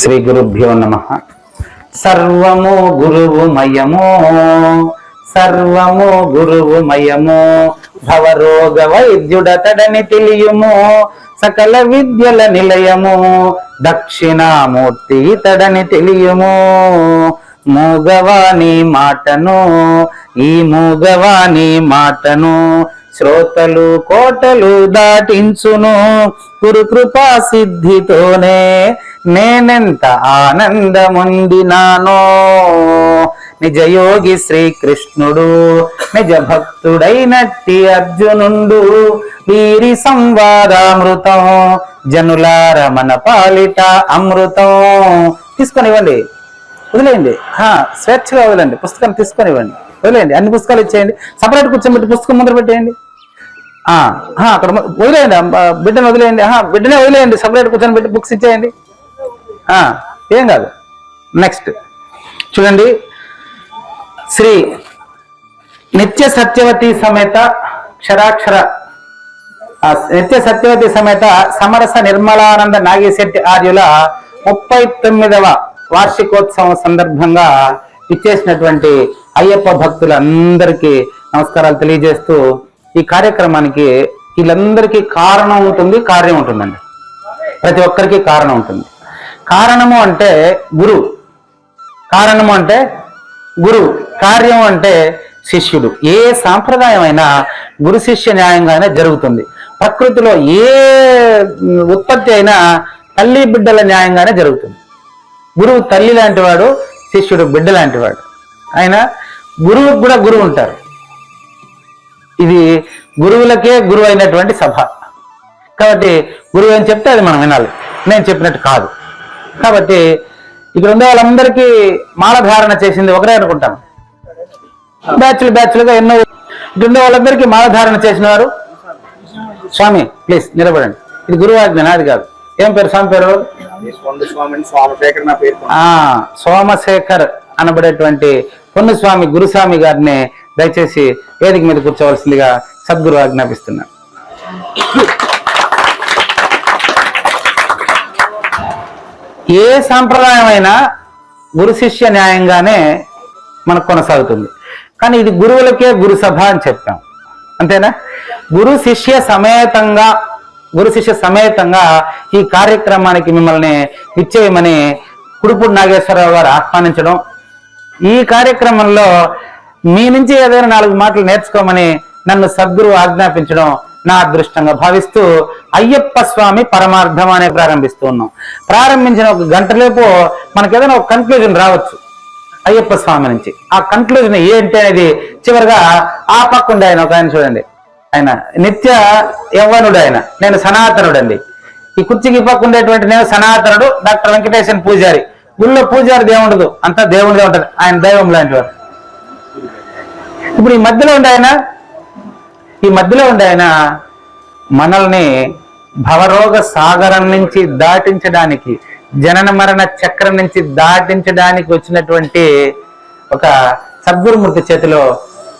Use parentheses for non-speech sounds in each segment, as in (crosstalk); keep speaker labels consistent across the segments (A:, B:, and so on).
A: శ్రీ గురుభ్యో నమ. సర్వము గురువు మయము సర్వము గురువు మయము భవరోగ వైద్యుడతడని తెలియము సకల విద్యల నిలయము దక్షిణామూర్తి ఇతడని తెలియము. మూగవాణి మాటను ఈ మూగవాణి మాటను శ్రోతలు కోటలు దాటించును గురు కృపా సిద్ధితోనే నేనెంత ఆనందముందినానో నిజయోగి శ్రీకృష్ణుడు నిజ భక్తుడైనట్టి అర్జునుండు వీరి సంవాదామృతం జనులార మన పాలిట అమృతం. తీసుకొనివ్వండి. వదిలేయండి. హా, స్వేచ్ఛగా వదిలేండి పుస్తకాన్ని తీసుకొనివ్వండి. వదిలేయండి. అన్ని పుస్తకాలు ఇచ్చేయండి. సపరేట్ కూర్చోబెట్టి పుస్తకం ముందర పెట్టేయండి. అక్కడ వదిలేయండి. బిడ్డను వదిలేయండి. బిడ్డనే వదిలేయండి. సపరేట్ కూర్చొని పెట్టి బుక్స్ ఇచ్చేయండి. ఏం కాదు. నెక్స్ట్ చూడండి. శ్రీ నిత్య సత్యవతి సమేత క్షరాక్షర నిత్య సత్యవతి సమేత సమరస నిర్మలానంద నాగేశెట్టి ఆర్యుల ముప్పై తొమ్మిదవ వార్షికోత్సవం సందర్భంగా ఇచ్చేసినటువంటి అయ్యప్ప భక్తులందరికీ నమస్కారాలు తెలియజేస్తూ ఈ కార్యక్రమానికి వీళ్ళందరికీ కారణం ఉంటుంది కార్యం ఉంటుందండి. ప్రతి ఒక్కరికి కారణం ఉంటుంది. కారణము అంటే గురువు కారణము అంటే గురువు కార్యం అంటే శిష్యుడు. ఏ సాంప్రదాయమైనా గురు శిష్య న్యాయంగానే జరుగుతుంది. ప్రకృతిలో ఏ ఉత్పత్తి అయినా తల్లి బిడ్డల న్యాయంగానే జరుగుతుంది. గురువు తల్లి లాంటివాడు శిష్యుడు బిడ్డ లాంటివాడు. ఆయన గురువుకు కూడా గురువు ఉంటారు. ఇది గురువులకే గురువు అయినటువంటి సభ. కాబట్టి గురువు అని చెప్తే అది మనం వినాలి. నేను చెప్పినట్టు కాదు. కాబట్టి ఇక్కడ ఉండే వాళ్ళందరికీ మాలధారణ చేసింది ఒకరే అనుకుంటాను. బ్యాచ్లు బ్యాచ్లుగా ఎన్నో ఇక్కడ ఉండే వాళ్ళందరికీ మాలధారణ చేసిన వారు స్వామి ప్లీజ్ నిలబడండి. ఇది గురువు ఆజ్ఞ నాది కాదు. ఏం పేరు స్వామి పేరు?
B: సోమశేఖర్
A: అనబడేటువంటి పొన్నుస్వామి గురుస్వామి గారిని దయచేసి వేదిక మీద కూర్చోవలసిందిగా సద్గురు ఆజ్ఞాపిస్తున్నాను ఏ సాంప్రదాయమైనా గురు శిష్య న్యాయంగానే మనకు కొనసాగుతుంది. కానీ ఇది గురువులకే గురు సభ అని చెప్పాం. అంతేనా? గురు శిష్య సమేతంగా గురు శిష్య సమేతంగా ఈ కార్యక్రమానికి మిమ్మల్ని ఇచ్చేయమని కుడుపూడి నాగేశ్వరరావు గారు ఆహ్వానించడం ఈ కార్యక్రమంలో మీ నుంచి ఏదైనా నాలుగు మాటలు నేర్చుకోమని నన్ను సద్గురు ఆజ్ఞాపించడం నా అదృష్టంగా భావిస్తూ అయ్యప్ప స్వామి పరమార్థం అనే ప్రారంభిస్తూ ఉన్నాం. ప్రారంభించిన ఒక గంటలేపు మనకి ఏదైనా ఒక కన్క్లూజన్ రావచ్చు. అయ్యప్ప స్వామి నుంచి. ఆ కన్క్లూజన్ ఏంటి అనేది చివరిగా ఆ పక్కండి ఆయన ఒక ఆయన చూడండి. ఆయన నిత్య యవ్వనుడు ఆయన. నేను సనాతనుడు అండి ఈ కుర్చీకి పక్క ఉండేటువంటి నేను సనాతనుడు డాక్టర్ వెంకటేశన్ పూజారి. గుళ్ళో పూజారి దేవుండదు అంతా దేవుడిదే ఉంటది. ఆయన దైవం లాంటి వారు ఇప్పుడు ఈ మధ్యలో ఉండే ఆయన ఈ మధ్యలో ఉండే ఆయన మనల్ని భవరోగ సాగరం నుంచి దాటించడానికి జనన మరణ చక్రం నుంచి దాటించడానికి వచ్చినటువంటి ఒక సద్గురుమూర్తి చేతిలో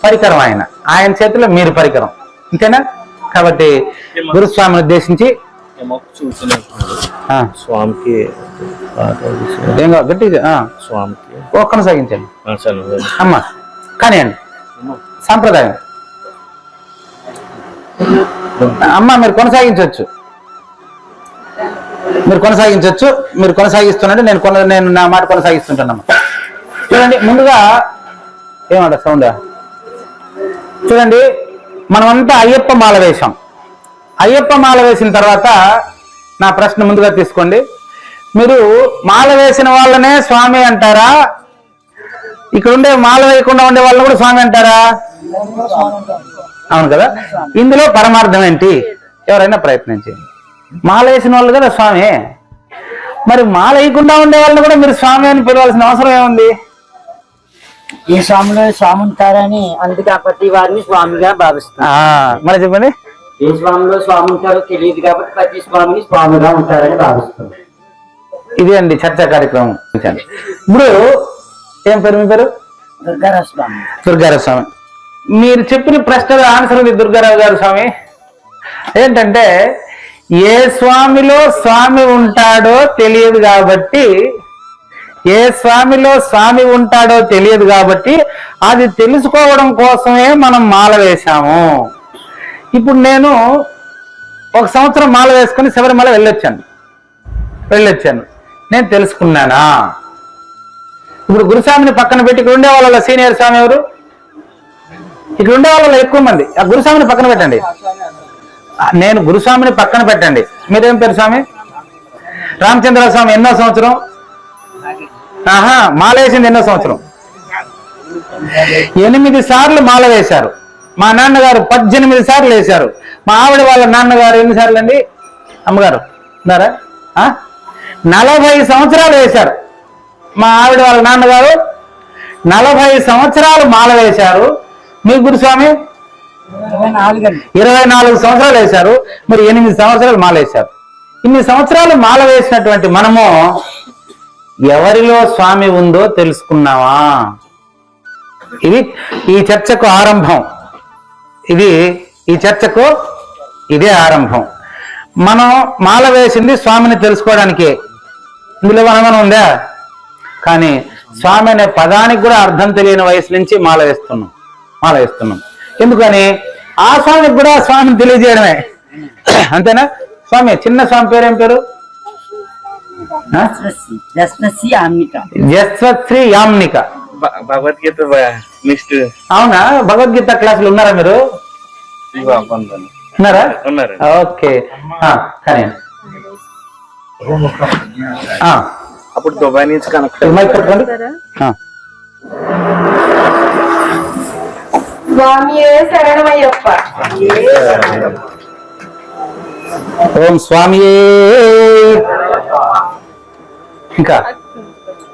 A: పరికరం ఆయన. ఆయన చేతిలో మీరు పరికరం. అంతేనా కాబట్టి గురుస్వామిని ఉద్దేశించి
B: స్వామికి
A: ఏం కావాలి?
B: స్వామికి.
A: అమ్మా కానివ్వండి. సాంప్రదాయం. అమ్మ మీరు కొనసాగించవచ్చు. మీరు కొనసాగించవచ్చు మీరు కొనసాగిస్తున్నట్టు నేను కొన నేను నా మాట కొనసాగిస్తుంటానమ్మా. చూడండి ముందుగా ఏమంట సౌండ్? చూడండి మనమంతా అయ్యప్ప మాల వేశాం. అయ్యప్ప మాల వేసిన తర్వాత నా ప్రశ్న ముందుగా తీసుకోండి. మీరు మాల వేసిన వాళ్ళనే స్వామి అంటారా? ఇక్కడ ఉండే మాల వేయకుండా ఉండే వాళ్ళని కూడా స్వామి అంటారా? అవును కదా? ఇందులో పరమార్థం ఏంటి? ఎవరైనా ప్రయత్నించండి మాల వేసిన వాళ్ళు కదా స్వామి? మరి మాల వేయకుండా ఉండే వాళ్ళని కూడా మీరు స్వామి అని పిలవాల్సిన అవసరం ఏముంది?
C: ఈ స్వామిలో స్వామి ఉంటారని అందుకే ప్రతి వారిని స్వామిగా భావిస్తారు
A: మరి చెప్పండి.
C: ఏ స్వామిలో స్వామి ఉంటారో తెలియదు కాబట్టి ప్రతి స్వామిని స్వామిగా ఉంటారని భావిస్తారు
A: ఇదే అండి చర్చా కార్యక్రమం. ఇప్పుడు ఏం పేరు మీ పేరు?
C: దుర్గారావు స్వామి.
A: దుర్గారావు స్వామి. మీరు చెప్పిన ప్రశ్నలు ఆన్సర్ ఉంది దుర్గారావు గారు స్వామి. ఏంటంటే ఏ స్వామిలో స్వామి ఉంటాడో తెలియదు కాబట్టి ఏ స్వామిలో స్వామి ఉంటాడో తెలియదు కాబట్టి అది తెలుసుకోవడం కోసమే మనం మాల వేశాము. ఇప్పుడు నేను ఒక సంవత్సరం మాల వేసుకుని శబరిమల వెళ్ళొచ్చాను. వెళ్ళొచ్చాను. నేను తెలుసుకున్నానా? ఇప్పుడు గురుస్వామిని పక్కన పెట్టి ఇక్కడ ఉండే వాళ్ళ సీనియర్ స్వామి ఎవరు? ఇక్కడ ఉండే వాళ్ళలో ఎక్కువ మంది. ఆ గురుస్వామిని పక్కన పెట్టండి. నేను గురుస్వామిని పక్కన పెట్టండి. మీరేం పేరు స్వామి? రామచంద్ర స్వామి ఎన్నో సంవత్సరం? ఆహా మాల వేసింది ఎన్నో సంవత్సరం? ఎనిమిది సార్లు మాల వేశారు. మా నాన్నగారు పద్దెనిమిది సార్లు వేశారు. మా ఆవిడ వాళ్ళ నాన్నగారు ఎన్నిసార్లు అండి? అమ్మగారు ఉన్నారా? నలభై సంవత్సరాలు వేశారు. మా ఆవిడ వాళ్ళ నాన్నగారు నలభై సంవత్సరాలు మాల వేశారు. మీ గురుస్వామి
C: ఇరవై
A: నాలుగు సంవత్సరాలు వేశారు. మరి ఎనిమిది సంవత్సరాలు మాల వేశారు. ఇన్ని సంవత్సరాలు మాల వేసినటువంటి మనము ఎవరిలో స్వామి ఉందో తెలుసుకున్నావా ఇది ఈ చర్చకు ఆరంభం. ఇది ఈ చర్చకు ఇదే ఆరంభం. మనం మాల వేసింది స్వామిని తెలుసుకోవడానికే. ఇందులో మనమనం ఉందా? కానీ స్వామి అనే పదానికి కూడా అర్థం తెలియని వయసు నుంచి మాల వేస్తున్నాం. మాల వేస్తున్నాం ఎందుకని? ఆ స్వామికి కూడా స్వామిని తెలియజేయడమే. అంతేనా? స్వామి చిన్న స్వామి పేరు ఏం పేరు? యశ్వశ్రీ యామ్నిక.
B: భగవద్గీత నెక్స్ట్
A: అవునా? భగవద్గీత క్లాసులు ఉన్నారా మీరు? ఉన్నారా?
B: ఉన్నారు
A: ఓకే. కానీ. ఆ,
B: అప్పుడు దుబాయ్ నుంచి కనెక్ట్
A: మైక్ పట్టుకోండి.
D: స్వామియే శరణమయ్యప్ప.
A: ఓం స్వామియే. ఇంకా?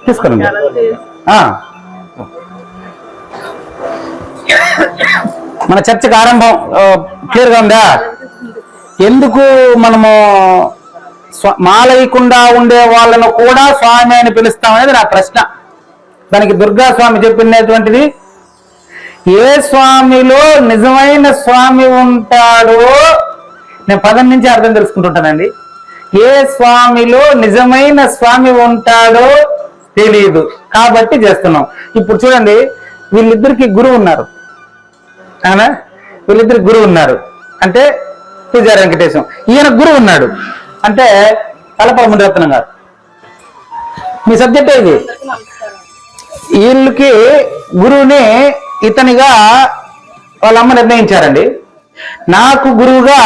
A: తీసుకురండి మన చర్చకు ఆరంభం క్లియర్గా ఉందా? ఎందుకు మనము మాలయకుండా ఉండే వాళ్ళను కూడా స్వామి అని పిలుస్తామనేది నా ప్రశ్న. దానికి దుర్గా స్వామి చెప్పినటువంటిది ఏ స్వామిలో నిజమైన స్వామి ఉంటాడో నేను పదం నుంచి అర్థం తెలుసుకుంటుంటానండి. ఏ స్వామిలో నిజమైన స్వామి ఉంటాడో తెలియదు కాబట్టి చేస్తున్నాం. ఇప్పుడు చూడండి వీళ్ళిద్దరికి గురువు ఉన్నారు. అవునా వీళ్ళిద్దరికి గురువు ఉన్నారు. అంటే పూజారి వెంకటేశం. ఈయన గురువు ఉన్నాడు. అంటే తలపల మునిరత్నం గారు. మీ సబ్జెక్ట్ ఇది వీళ్ళకి గురువుని ఇతనిగా వాళ్ళ అమ్మ నిర్ణయించారండి. నాకు గురువుగా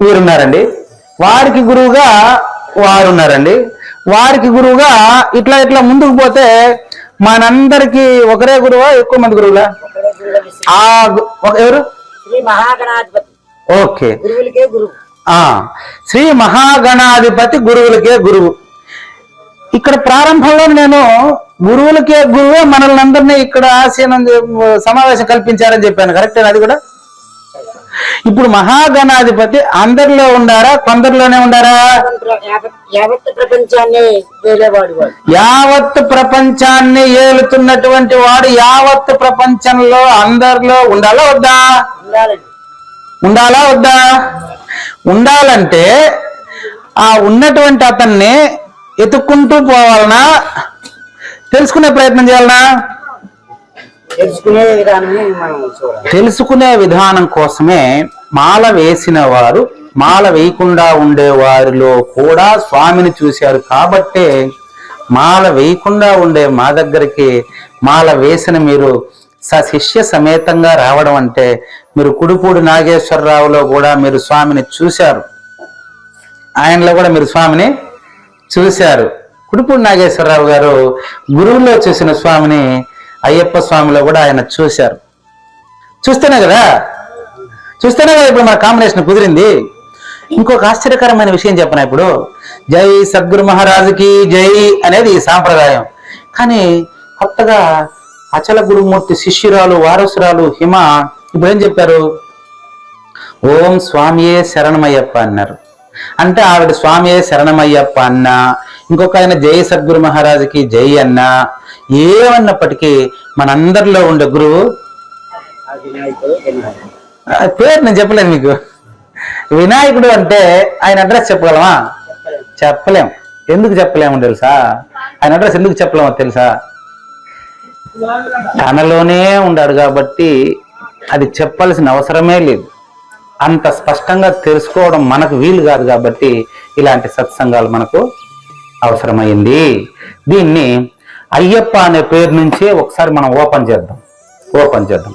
A: వీరున్నారండి. వారికి గురువుగా వారు ఉన్నారండి వారికి గురువుగా ఇట్లా ఇట్లా ముందుకు పోతే మనందరికి ఒకరే గురువా ఎక్కువ మంది గురువులా? ఆ ఎవరు? ఓకే. శ్రీ మహాగణాధిపతి గురువులకే గురువు. ఇక్కడ ప్రారంభంలో నేను గురువులకే గురువు మనల్ని అందరినీ ఇక్కడ ఆశీనం సమావేశం కల్పించారని చెప్పాను. కరెక్ట్ అది కూడా? ఇప్పుడు మహాగణాధిపతి అందరిలో ఉండారా? కొందరిలోనే ఉండారా?
C: యావత్- ప్రపంచాన్ని
A: ఏలుతున్నటువంటి వాడు యావత్ ప్రపంచంలో అందరిలో ఉండాలా వద్దా? ఉండాలా వద్దా? ఉండాలంటే ఆ ఉన్నటువంటి అతన్ని ఎత్తుక్కుంటూ పోవాలనా? తెలుసుకునే ప్రయత్నం చేయాలనా?
C: తెలుసుకునే విధానమే మనం
A: తెలుసుకునే విధానం కోసమే మాల వేసిన వారు మాల వేయకుండా ఉండే వారిలో కూడా స్వామిని చూశారు కాబట్టే మాల వేయకుండా ఉండే మా దగ్గరికి మాల వేసిన మీరు సశిష్య సమేతంగా రావడం అంటే మీరు కుడిపూడి నాగేశ్వరరావులో కూడా మీరు స్వామిని చూశారు. ఆయనలో కూడా మీరు స్వామిని చూశారు. కుడుపుడు నాగేశ్వరరావు గారు గురువులో చూసిన స్వామిని అయ్యప్ప స్వామిలో కూడా ఆయన చూశారు. చూస్తేనే కదా? చూస్తేనే కదా ఇప్పుడు మన కాంబినేషన్ కుదిరింది? ఇంకొక ఆశ్చర్యకరమైన విషయం చెప్పనా ఇప్పుడు? జై సద్గురు మహారాజుకి జై అనేది ఈ సాంప్రదాయం. కానీ కొత్తగా అచల గురుమూర్తి శిష్యురాలు వారసురాలు హిమ ఇప్పుడు ఏం చెప్పారు? ఓం స్వామియే శరణమయ్యప్ప అన్నారు. అంటే ఆవిడ స్వామియే శరణమయ్యప్ప అన్నా ఇంకొక ఆయన జై సద్గురు మహారాజుకి జై అన్న. ఏమన్నప్పటికీ మనందరిలో ఉండే గురువు? పేరు నేను చెప్పలేను మీకు. వినాయకుడు అంటే ఆయన అడ్రస్ చెప్పగలమా? చెప్పలేం. ఎందుకు చెప్పలేము తెలుసా? ఆయన అడ్రస్ ఎందుకు చెప్పలేమో తెలుసా? తనలోనే ఉన్నాడు కాబట్టి అది చెప్పాల్సిన అవసరమే లేదు. అంత స్పష్టంగా తెలుసుకోవడం మనకు వీలు కాదు కాబట్టి ఇలాంటి సత్సంగాలు మనకు అవసరమైంది. దీన్ని అయ్యప్ప అనే పేరు నుంచే ఒకసారి మనం ఓపెన్ చేద్దాం. ఓపెన్ చేద్దాం.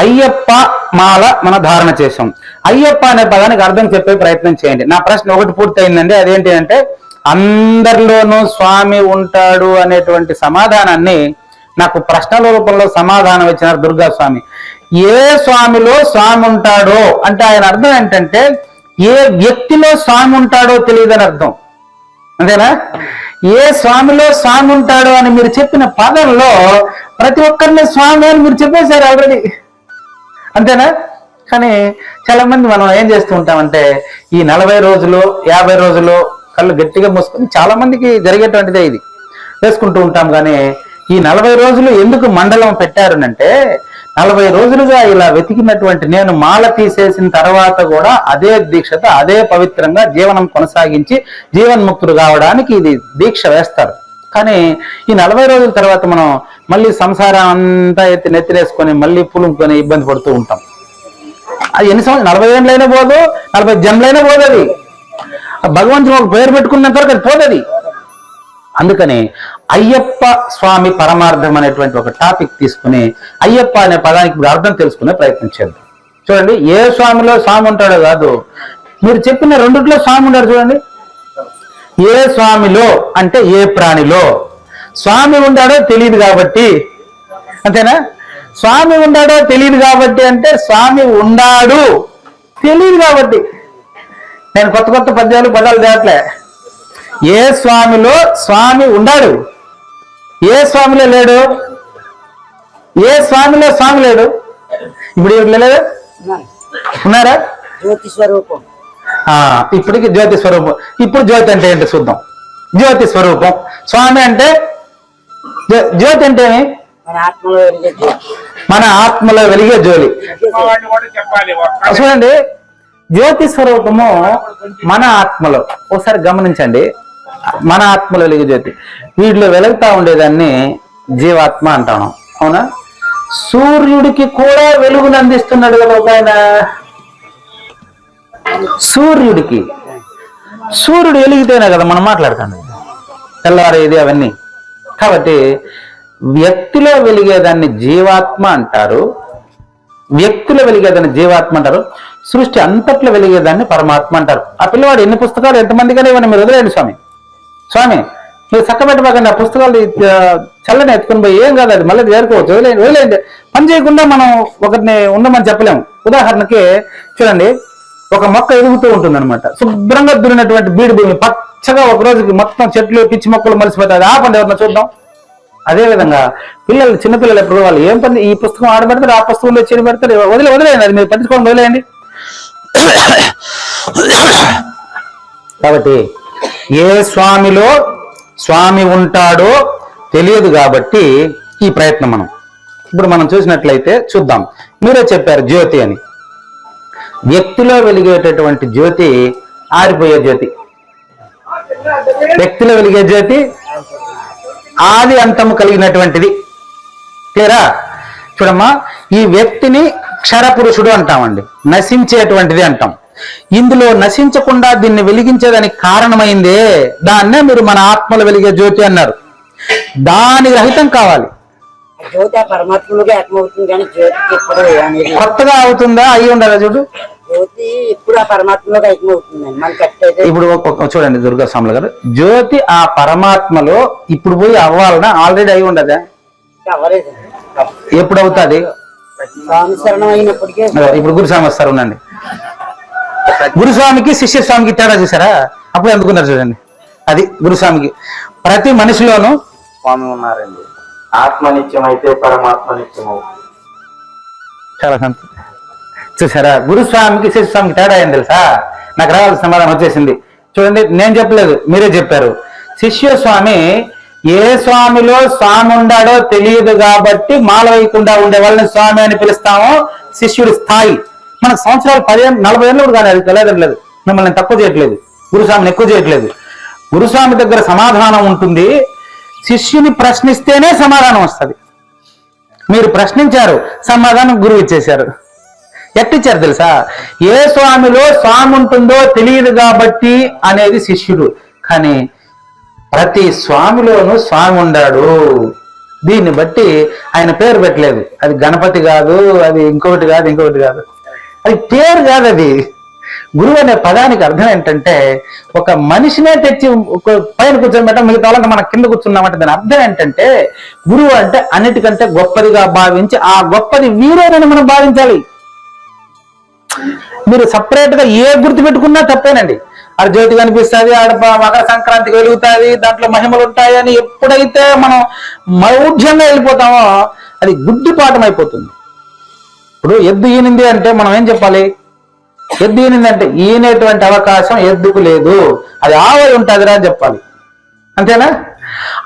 A: అయ్యప్ప మాల మన ధారణ చేసాం అయ్యప్ప అనే పదానికి అర్థం చెప్పే ప్రయత్నం చేయండి. నా ప్రశ్న ఒకటి పూర్తయిందండి. అదేంటి అంటే అందరిలోనూ స్వామి ఉంటాడు అనేటువంటి సమాధానాన్ని నాకు ప్రశ్నల రూపంలో సమాధానం ఇచ్చినారు దుర్గా స్వామి ఏ స్వామిలో స్వామి ఉంటాడో అంటే ఆయన అర్థం ఏంటంటే ఏ వ్యక్తిలో స్వామి ఉంటాడో తెలియదని అర్థం. అంతేనా? ఏ స్వామిలో స్వామి ఉంటాడు అని మీరు చెప్పిన పదంలో ప్రతి ఒక్కరిని స్వామి అని మీరు చెప్పేశారు ఆల్రెడీ అంతేనా? కానీ చాలా మంది మనం ఏం చేస్తూ ఉంటామంటే ఈ నలభై రోజులు యాభై రోజులు కళ్ళు గట్టిగా మూసుకొని చాలా మందికి జరిగేటువంటిదే ఇది. వేసుకుంటూ ఉంటాం కానీ ఈ నలభై రోజులు ఎందుకు మండలం పెట్టారనంటే నలభై రోజులుగా ఇలా వెతికినటువంటి నేను మాల తీసేసిన తర్వాత కూడా అదే దీక్షతో అదే పవిత్రంగా జీవనం కొనసాగించి జీవన్ముక్తుడు కావడానికి ఇది దీక్ష వేస్తారు. కానీ ఈ నలభై రోజుల తర్వాత మనం మళ్ళీ సంసారం అంతా ఎత్తి నెత్తిరేసుకొని మళ్ళీ పులుముకొని ఇబ్బంది పడుతూ ఉంటాం. అది ఎన్ని సంవత్సరం నలభై ఏళ్ళైనా పోదు నలభై జన్మలైనా పోదు అది ఆ భగవంతుడు ఒక పేరు పెట్టుకున్నంత వరకు అది పోదది. అందుకని అయ్యప్ప స్వామి పరమార్థం అనేటువంటి ఒక టాపిక్ తీసుకుని అయ్యప్ప అనే పదానికి ఇప్పుడు అర్థం తెలుసుకునే ప్రయత్నం చేద్దాం. చూడండి ఏ స్వామిలో స్వామి ఉంటాడో కాదు. మీరు చెప్పిన రెండిట్లో స్వామి ఉంటారు చూడండి. ఏ స్వామిలో అంటే ఏ ప్రాణిలో? స్వామి ఉండాడో తెలియదు కాబట్టి. అంతేనా? స్వామి ఉండాడో తెలియదు కాబట్టి అంటే స్వామి ఉన్నాడు తెలియదు కాబట్టి. నేను కొత్త కొత్త పద్యాలు పదాలు తేవట్లే ఏ స్వామిలో స్వామి ఉండాడు? ఏ స్వామిలో లేడు? ఏ స్వామిలో స్వామి లేడు? ఇప్పుడు ఇట్లా లేదా ఉన్నారా?
C: జ్యోతి స్వరూపం
A: ఆ, ఇప్పటికి జ్యోతి స్వరూపం ఇప్పుడు జ్యోతి అంటే ఏంటో చూద్దాం. జ్యోతి స్వరూపం స్వామి అంటే జ్యో- జ్యోతి అంటే?
C: మన ఆత్మలో వెలిగే జ్యోతి.
A: చూడండి జ్యోతి. స్వరూపము మన ఆత్మలో. ఒకసారి గమనించండి. మన ఆత్మలో వెలుగుజ్యోతి వీటిలో వెలుగుతా ఉండేదాన్ని జీవాత్మ అంటాను. అవునా? సూర్యుడికి కూడా వెలుగును అందిస్తున్నాడు కదా ఒక ఆయన. సూర్యుడికి. సూర్యుడు వెలిగితేనే కదా మనం మాట్లాడుతాం తెల్లారేది అవన్నీ. కాబట్టి వ్యక్తిలో వెలిగేదాన్ని జీవాత్మ అంటారు. వ్యక్తిలో వెలిగేదాన్ని జీవాత్మ అంటారు. సృష్టి అంతట్లో వెలిగేదాన్ని పరమాత్మ అంటారు. ఆ పిల్లవాడు ఎన్ని పుస్తకాలు ఎంతమందిగానే ఇవ్వండి మీరు వదిలేయండి స్వామి. స్వామి మీరు చక్కబెట్టబాకండి ఆ పుస్తకాలు చల్లని ఎత్తుకుని పోయి ఏం కాదు అది మళ్ళీ చేరుకోవచ్చు. వదిలేయండి వదిలేయండి. పని చేయకుండా మనం ఒకరిని ఉండమని చెప్పలేము. ఉదాహరణకి చూడండి ఒక మొక్క ఎదుగుతూ ఉంటుంది అనమాట శుభ్రంగా దున్నినటువంటి బీడు భూమి పచ్చగా ఒక రోజుకి మొత్తం చెట్లు పిచ్చి మొక్కలు మలిసిపోతాయి. ఆపండి ఎవరన్నా చూద్దాం. అదే విధంగా పిల్లలు చిన్నపిల్లలు ఎప్పుడు వాళ్ళు ఏం పని ఈ పుస్తకం ఆడబెడతారు ఆ పుస్తకంలో చెడు పెడతారు. వదిలే వదిలేయండి అది మీరు పట్టించుకోండి వదిలేయండి. (coughs) కాబట్టి ఏ స్వామిలో స్వామి ఉంటాడో తెలియదు కాబట్టి ఈ ప్రయత్నం మనం. ఇప్పుడు మనం చూసినట్లయితే చూద్దాం. మీరే చెప్పారు జ్యోతి అని. వ్యక్తిలో వెలిగేటటువంటి జ్యోతి ఆరిపోయే జ్యోతి. వ్యక్తిలో వెలిగే జ్యోతి ఆది అంతము కలిగినటువంటిది. క్లియరా? చూడమ్మా ఈ వ్యక్తిని క్షరపురుషుడు అంటామండి. నశించేటువంటిది అంటాం. ఇందులో నశించకుండా దీన్ని వెలిగించేదానికి కారణమైందే. దాన్నే మీరు మన ఆత్మలో వెలిగే జ్యోతి అన్నారు. దాని రహితం కావాలి.
C: జ్యోతి కానీ జ్యోతికి ఎప్పుడు అనేది
A: కొత్తగా అవుతుందా? అయి ఉండదా చూడు.
C: జ్యోతి ఎప్పుడు ఆ పరమాత్మలోకి మనకి
A: ఇప్పుడు ఒక- చూడండి దుర్గా స్వాములు గారు. జ్యోతి ఆ పరమాత్మలో ఇప్పుడు పోయి అవ్వాలనా? ఆల్రెడీ అయి ఉండదా?
C: అవ్వలేదండి
A: ఎప్పుడు అవుతుంది
C: స్వామి శరణం అయినప్పటికీ
A: ఇప్పుడు గురుస్వామి వస్తారు ఉండండి. గురుస్వామికి శిష్య స్వామికి తేడా చూసారా? అప్పుడు ఎందుకున్నారు చూడండి. అది గురుస్వామికి. ప్రతి మనిషిలోనూ
B: స్వామి ఉన్నారండి. ఆత్మ నిత్యం అయితే పరమాత్మ నిత్యం
A: చాలా సంతోషం. చూసారా? గురుస్వామికి శిష్య స్వామికి తేడా ఏం తెలుసా? నాకు రావాల్సిన సమాధానం వచ్చేసింది. చూడండి నేను చెప్పలేదు మీరే చెప్పారు. శిష్య స్వామి ఏ స్వామిలో స్వామి ఉండాడో తెలియదు కాబట్టి మాల వేయకుండా ఉండే వాళ్ళని స్వామి అని పిలుస్తాము. శిష్యుడి స్థాయి. మన సంవత్సరాలు పదిహేను నలభై ఏళ్ళు కూడా కానీ అది తెలియట్లేదు మిమ్మల్ని తక్కువ చేయట్లేదు. గురుస్వామిని ఎక్కువ చేయట్లేదు. గురుస్వామి దగ్గర సమాధానం ఉంటుంది. శిష్యుని ప్రశ్నిస్తేనే సమాధానం వస్తుంది. మీరు ప్రశ్నించారు సమాధానం గురువు ఇచ్చేశారు. ఎట్టిచ్చారు తెలుసా? ఏ స్వామిలో స్వామి ఉంటుందో తెలియదు కాబట్టి అనేది శిష్యుడు. కానీ ప్రతి స్వామిలోనూ స్వామి ఉండాడు. దీన్ని బట్టి ఆయన పేరు పెట్టలేదు. అది గణపతి కాదు అది ఇంకొకటి కాదు ఇంకొకటి కాదు. అది పేరు కాదు అది. గురువు అనే పదానికి అర్థం ఏంటంటే ఒక మనిషినే తెచ్చి ఒక పైన కూర్చోబెట్ట మిగతా వాళ్ళకి మన కింద కూర్చున్నామంటే దాని అర్థం ఏంటంటే గురువు అంటే అన్నిటికంటే గొప్పదిగా భావించి ఆ గొప్పది వీరేనని మనం భావించాలి. మీరు సపరేట్గా ఏ గుర్తు పెట్టుకున్నా తప్పేనండి. ఆడ జ్యోతి కనిపిస్తుంది ఆడ మకర సంక్రాంతి వెలుగుతుంది దాంట్లో మహిమలు ఉంటాయి అని ఎప్పుడైతే మనం మౌఢ్యంగా వెళ్ళిపోతామో అది గుడ్డిపాఠం అయిపోతుంది. ఇప్పుడు ఎద్దు ఈనింది అంటే మనం ఏం చెప్పాలి? ఎద్దు ఈనింది అంటే ఈనేటువంటి అవకాశం ఎద్దుకు లేదు. అది ఆవై ఉంటుందిరా అని చెప్పాలి. అంతేనా?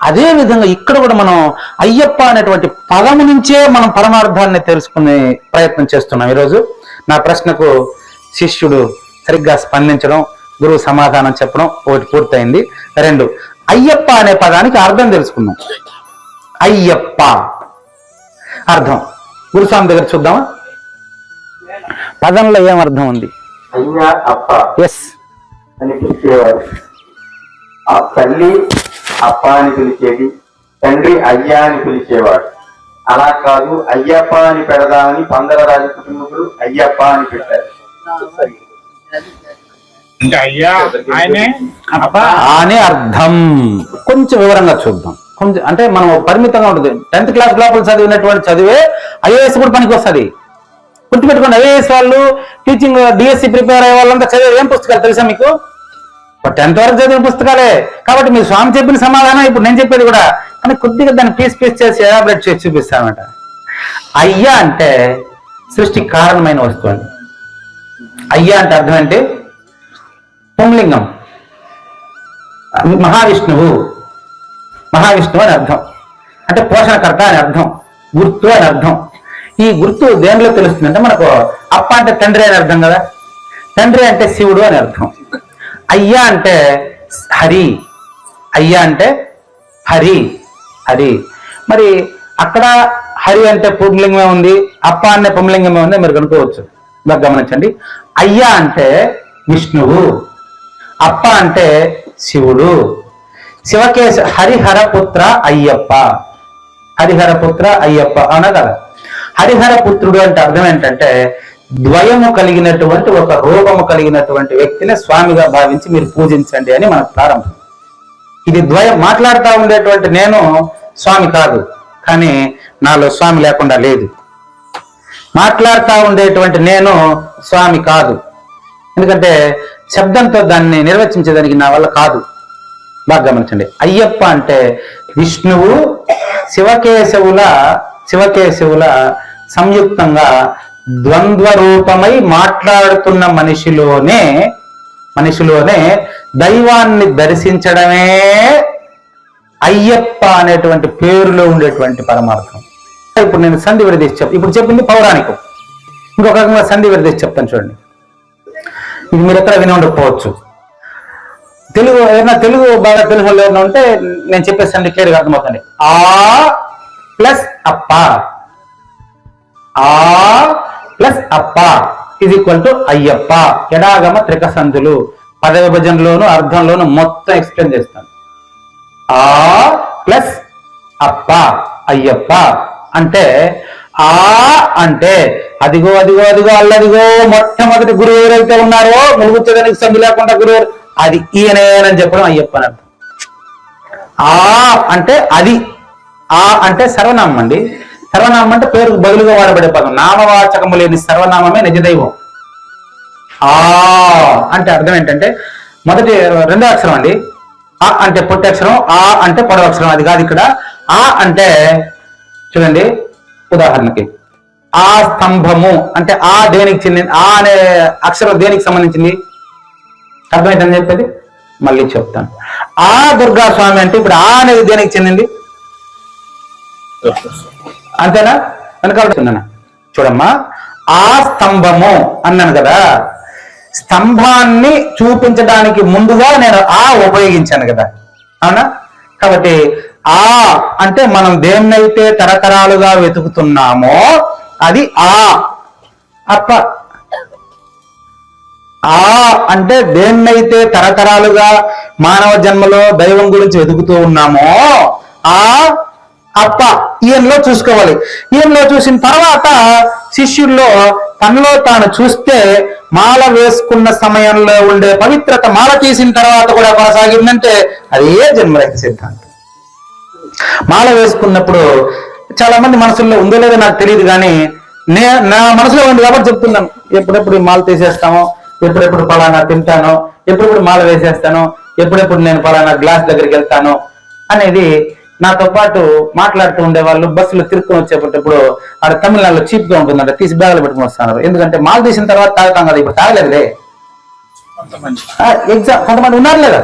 A: అదే విధంగా ఇక్కడ కూడా మనం అయ్యప్ప అనేటువంటి పదం నుంచే మనం పరమార్థాన్ని తెలుసుకునే ప్రయత్నం చేస్తున్నాం ఈరోజు. నా ప్రశ్నకు శిష్యుడు సరిగ్గా స్పందించడం గురువు సమాధానం చెప్పడం ఒకటి పూర్తయింది. రెండు అయ్యప్ప అనే పదానికి అర్థం తెలుసుకుందాం. అయ్యప్ప. అర్థం. గురుస్వామి దగ్గర చూద్దామా? పదంలో ఏం అర్థం ఉంది
B: అయ్యా అప్ప.
A: ఎస్
B: అని పిలిచేవారు. ఆ తల్లి అప్ప అని పిలిచేది తండ్రి అయ్యా అని పిలిచేవాడు. అలా కాదు అయ్యప్ప అని పెడదామని పందల రాజు కుటుంబకులు అయ్యప్ప అని పెట్టారు.
A: అని అర్థం. కొంచెం వివరంగా చూద్దాం. కొంచెం అంటే మనం పరిమితంగా ఉంటుంది. టెన్త్ క్లాస్ లోపల చదివినటువంటి చదివే ఐఏఎస్ కూడా పనికి వస్తుంది. గుర్తుపెట్టుకోండి ఐఏఎస్ వాళ్ళు టీచింగ్ డిఎస్సి ప్రిపేర్ అయ్యే వాళ్ళంతా చదివే ఏం పుస్తకాలు తెలుసా మీకు? టెన్త్ వరకు చదివిన పుస్తకాలే. కాబట్టి మీరు స్వామి చెప్పిన సమాధానం ఇప్పుడు నేను చెప్పేది కూడా. కానీ కొద్దిగా దాన్ని పీస్ పీస్ చేసి ఎలాబరేట్ చేసి చూపిస్తానమాట. అయ్యా అంటే సృష్టికి కారణమైన వస్తువు అండి అయ్యా అంటే అర్థం అంటే పుంలింగం. మహావిష్ణువు. మహావిష్ణువు అని అర్థం. అంటే పోషణకర్త అని అర్థం. గుర్తు అని అర్థం. ఈ గుర్తు దేనిలో తెలుస్తుంది అంటే మనకు అప్ప అంటే తండ్రి అని అర్థం కదా? తండ్రి అంటే శివుడు అని అర్థం. అయ్యా అంటే హరి. అయ్యా అంటే హరి. హరి. మరి అక్కడ హరి అంటే పుంలింగమే ఉంది అప్ప అనే పుంలింగమే ఉంది మీరు కనుక్కోవచ్చు. ఇలా గమనించండి. అయ్యా అంటే విష్ణువు అప్ప అంటే శివుడు. శివకేశ హరిహర పుత్ర అయ్యప్ప. హరిహర పుత్ర అయ్యప్ప అవునా కదా? హరిహర పుత్రుడు అంటే అర్థం ఏంటంటే ద్వయము కలిగినటువంటి ఒక రూపము కలిగినటువంటి వ్యక్తిని స్వామిగా భావించి మీరు పూజించండి అని మనకు ప్రారంభం. ఇది ద్వయం మాట్లాడుతూ ఉండేటువంటి నేను స్వామి కాదు కానీ నాలో స్వామి లేకుండా లేదు. మాట్లాడుతూ ఉండేటువంటి నేను స్వామి కాదు. ఎందుకంటే శబ్దంతో దాన్ని నిర్వచించేదానికి నా వల్ల కాదు. బాగా గమనించండి. అయ్యప్ప అంటే విష్ణువు శివకేశవుల శివకేశవుల సంయుక్తంగా ద్వంద్వ రూపమై మాట్లాడుతున్న మనిషిలోనే మనిషిలోనే దైవాన్ని దర్శించడమే అయ్యప్ప అనేటువంటి పేరులో ఉండేటువంటి పరమార్థం. ఇప్పుడు నేను సంధి విడదీసి చెప్ ఇప్పుడు చెప్పింది పౌరాణికం. ఇంకొక రకంగా సంధి విడదీసి చెప్తాను చూడండి. ఇది మీరు ఎక్కడ విని ఉండకపోవచ్చు. తెలుగు ఏదైనా తెలుగు బాగా తెలుగు వాళ్ళు ఏమైనా ఉంటే నేను చెప్పే సంధి క్లియర్గా అర్థమవుతుంది. ఆ ప్లస్ అప్ప ఆ ప్లస్ అప్ప ఇది ఈక్వల్ టు అయ్యప్ప. ఎడాగమ త్రికసంధులు. పద విభజనలోను అర్థంలోను మొత్తం ఎక్స్ప్లెయిన్ చేస్తాను. ఆ ప్లస్ అప్ప అయ్యప్ప. అంటే ఆ అంటే అదిగో అదిగో అదిగో అల్లదిగో మొట్టమొదటి గురువు ఎవరైతే ఉన్నారో ములుగుచ్చడానికి సంధి లేకుండా గురువు అది ఈయనేనని చెప్పడం అయ్యప్ప అని అర్థం. ఆ అంటే అది ఆ అంటే సర్వనామం అండి. సర్వనామం అంటే పేరుకు బదులుగా వాడబడే పదం. నామవాచకము లేని సర్వనామమే నిజదైవం. ఆ అంటే అర్థం ఏంటంటే మొదటి రెండో అక్షరం అండి. ఆ అంటే పొట్టి అక్షరం ఆ అంటే పొడవ అక్షరం అది కాదు ఇక్కడ. ఆ అంటే చూడండి ఉదాహరణకి. ఆ స్తంభము అంటే ఆ దేనికి చెందింది ఆ అనే అక్షరం దేనికి సంబంధించింది? అర్థమైందని చెప్పేది? మళ్ళీ చెప్తాను. ఆ దుర్గా స్వామి అంటే ఇప్పుడు ఆ అనేది దేనికి చెందింది? అంతేనా? వెనకాలన్నా చూడమ్మా ఆ స్తంభము అన్నాను కదా స్తంభాన్ని చూపించడానికి ముందుగా నేను ఆ ఉపయోగించాను కదా. అవునా? కాబట్టి ఆ అంటే మనం దేన్నైతే తరతరాలుగా వెతుకుతున్నామో అది ఆ. అప్ప. ఆ అంటే దేన్నైతే తరతరాలుగా మానవ జన్మలో దైవం గురించి వెతుకుతూ ఉన్నామో ఆ అప్ప. ఈయనలో చూసుకోవాలి. ఈయనలో చూసిన తర్వాత శిష్యుల్లో తనలో తాను చూస్తే మాల వేసుకున్న సమయంలో ఉండే పవిత్రత మాల తీసిన తర్వాత కూడా కొనసాగిందంటే అది ఏ జన్మరైతే సిద్ధాంతం. మాల వేసుకున్నప్పుడు చాలా మంది మనసుల్లో ఉందో లేదో నాకు తెలియదు కానీ నే నా మనసులో ఉంది కాబట్టి చెప్తున్నాను. ఎప్పుడెప్పుడు మాల తీసేస్తామో ఎప్పుడెప్పుడు పలానా తింటాను ఎప్పుడెప్పుడు మాల వేసేస్తాను ఎప్పుడెప్పుడు నేను పలానా గ్లాస్ దగ్గరికి వెళ్తాను అనేది నాతో పాటు మాట్లాడుతూ ఉండే వాళ్ళు బస్సులో తిరుక్కొని వచ్చేటప్పుడు ఆడ తమిళనాడులో చీప్గా ఉంటుందంట తీసి బ్యాగులు పెట్టుకుని వస్తున్నారు. ఎందుకంటే మాల తీసిన తర్వాత తాగుతాం కదా ఇప్పుడు తాగలేదులే. ఎగ్జామ్ కొంతమంది ఉన్నారు లేదా?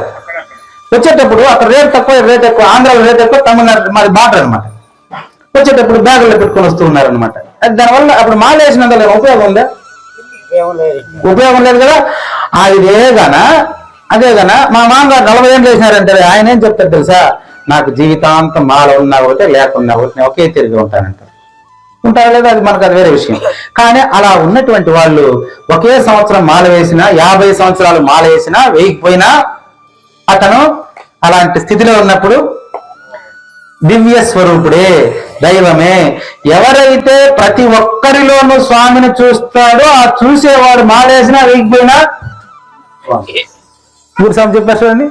A: వచ్చేటప్పుడు అక్కడ రేట్ తక్కువ రేట్ ఎక్కువ ఆంధ్రాలో రేట్ ఎక్కువ తమిళనాడు మరి బార్డర్ అనమాట వచ్చేటప్పుడు బ్యాగుల్లో పెట్టుకొని వస్తూ ఉన్నారు అనమాట దానివల్ల అప్పుడు మాల వేసినందులో ఉపయోగం ఉందా? ఉపయోగం లేదు. కదా? ఇదే గాన అదే గాన మా మామగారు నలభై ఏళ్ళు వేసినారంటే ఆయన ఏం చెప్తారు తెలుసా? నాకు జీవితాంతం మాల ఉన్నా ఒకటే లేకున్నా ఒకటి నేను ఒకే తిరిగి ఉంటానంటారు ఉంటారా లేదా? అది మనకు అది వేరే విషయం. కానీ అలా ఉన్నటువంటి వాళ్ళు ఒకే సంవత్సరం మాల వేసినా యాభై సంవత్సరాలు మాల వేసినా వేయకపోయినా అతను అలాంటి స్థితిలో ఉన్నప్పుడు దివ్య స్వరూపుడే దైవమే. ఎవరైతే ప్రతి ఒక్కరిలోనూ స్వామిని చూస్తాడో ఆ చూసేవాడు మాలేసినా వేయకపోయినా? స్వామి. ఇప్పుడు స్వామి చెప్పారు చూడండి.